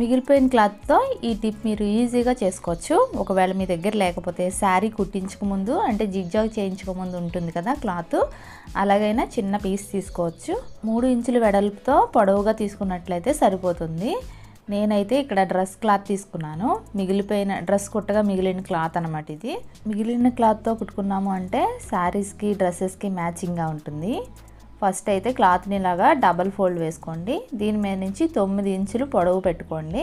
మిగిలిపోయిన క్లాత్తో ఈ టిప్ మీరు ఈజీగా చేసుకోవచ్చు. ఒకవేళ మీ దగ్గర లేకపోతే శారీ కుట్టించక ముందు అంటే జిగ్జాగ్ చేయించక ముందు ఉంటుంది కదా క్లాత్. అలాగైనా చిన్న పీస్ తీసుకోవచ్చు. మూడు ఇంచుల వెడల్పుతో పొడవుగా తీసుకున్నట్లయితే సరిపోతుంది. నేనైతే ఇక్కడ డ్రెస్ క్లాత్ తీసుకున్నాను. మిగిలిపోయిన డ్రెస్ కుట్టగా మిగిలిన క్లాత్ అనమాట ఇది. మిగిలిన క్లాత్తో కుట్టుకున్నాము అంటే శారీస్కి డ్రెస్సెస్కి మ్యాచింగ్గా ఉంటుంది. ఫస్ట్ అయితే క్లాత్ని ఇలాగా డబల్ ఫోల్డ్ వేసుకోండి. దీని మీద నుంచి తొమ్మిది ఇంచులు పొడవు పెట్టుకోండి.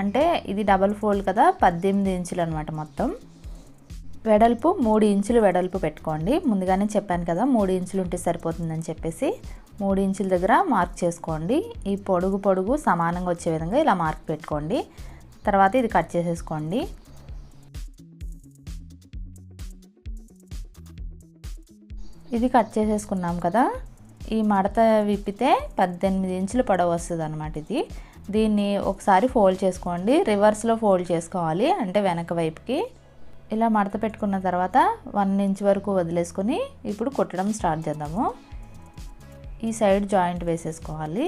అంటే ఇది డబల్ ఫోల్డ్ కదా పద్దెనిమిది ఇంచులు అనమాట మొత్తం. వెడల్పు మూడు ఇంచులు వెడల్పు పెట్టుకోండి. ముందుగానే చెప్పాను కదా మూడు ఇంచులు ఉంటే సరిపోతుందని చెప్పేసి మూడు ఇంచుల దగ్గర మార్క్ చేసుకోండి. ఈ పొడుగు పొడుగు సమానంగా వచ్చే విధంగా ఇలా మార్క్ పెట్టుకోండి. తర్వాత ఇది కట్ చేసేసుకోండి. ఇది కట్ చేసేసుకున్నాం కదా ఈ మడత విప్పితే పద్దెనిమిది ఇంచుల పొడవు వస్తుంది అనమాట ఇది. దీన్ని ఒకసారి ఫోల్డ్ చేసుకోండి. రివర్స్లో ఫోల్డ్ చేసుకోవాలి అంటే వెనక వైపుకి. ఇలా మడత పెట్టుకున్న తర్వాత వన్ ఇంచ్ వరకు వదిలేసుకొని ఇప్పుడు కుట్టడం స్టార్ట్ చేద్దాము. ఈ సైడ్ జాయింట్ వేసేసుకోవాలి.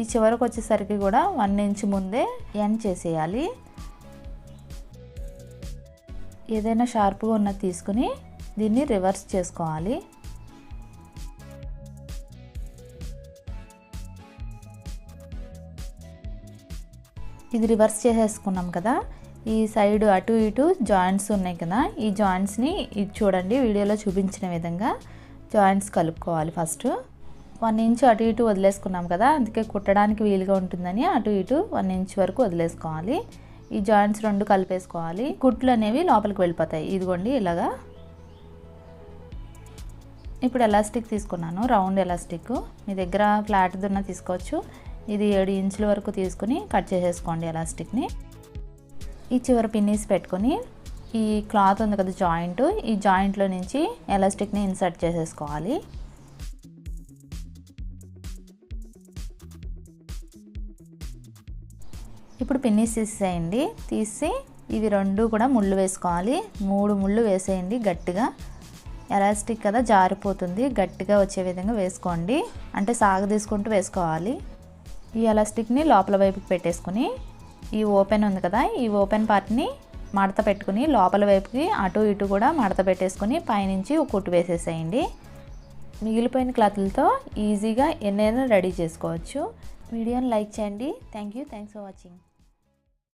ఈ చివరకు వచ్చేసరికి కూడా వన్ ఇంచ్ ముందే ఎండ్ చేసేయాలి. ఏదైనా షార్ప్గా ఉన్నది తీసుకుని దీన్ని రివర్స్ చేసుకోవాలి. ఇది రివర్స్ చేసేసుకున్నాం కదా. ఈ సైడ్ అటు ఇటు జాయింట్స్ ఉన్నాయి కదా. ఈ జాయింట్స్ని ఇది చూడండి వీడియోలో చూపించిన విధంగా జాయింట్స్ కలుపుకోవాలి ఫస్ట్. వన్ ఇంచ్ అటు ఇటు వదిలేసుకున్నాం కదా అందుకే కుట్టడానికి వీలుగా ఉంటుందని అటు ఇటు వన్ ఇంచ్ వరకు వదిలేసుకోవాలి. ఈ జాయింట్స్ రెండు కలిపేసుకోవాలి. కుట్లు అనేవి లోపలికి వెళ్ళిపోతాయి. ఇదిగోండి ఇలాగా. ఇప్పుడు ఎలాస్టిక్ తీసుకున్నాను రౌండ్ ఎలాస్టిక్. మీ దగ్గర ఫ్లాట్ దున్న తీసుకోవచ్చు. ఇది ఏడు ఇంచుల వరకు తీసుకుని కట్ చేసేసుకోండి ఎలాస్టిక్ని. ఈ చివరి పిన్నీస్ పెట్టుకొని ఈ క్లాత్ ఉంది కదా జాయింట్ ఈ జాయింట్లో నుంచి ఎలాస్టిక్ని ఇన్సర్ట్ చేసేసుకోవాలి. ఇప్పుడు పిన్నీస్ తీసేయండి. తీసి ఇవి రెండు కూడా ముళ్ళు వేసుకోవాలి. మూడు ముళ్ళు వేసేయండి గట్టిగా. ఎలాస్టిక్ కదా జారిపోతుంది గట్టిగా వచ్చే విధంగా వేసుకోండి. అంటే సాగు తీసుకుంటూ వేసుకోవాలి. ఈ ఎలాస్టిక్ని లోపల వైపుకి పెట్టేసుకుని ఈ ఓపెన్ ఉంది కదా ఈ ఓపెన్ పార్ట్ని మడత పెట్టుకుని లోపల వైపుకి అటు ఇటు కూడా మడత పెట్టేసుకుని పైనుంచి ఒక కుట్టు వేసేసేయండి. మిగిలిపోయిన క్లాత్లతో ఈజీగా ఎన్నైనా రెడీ చేసుకోవచ్చు. వీడియోని లైక్ చేయండి. Thank you. Thanks for watching.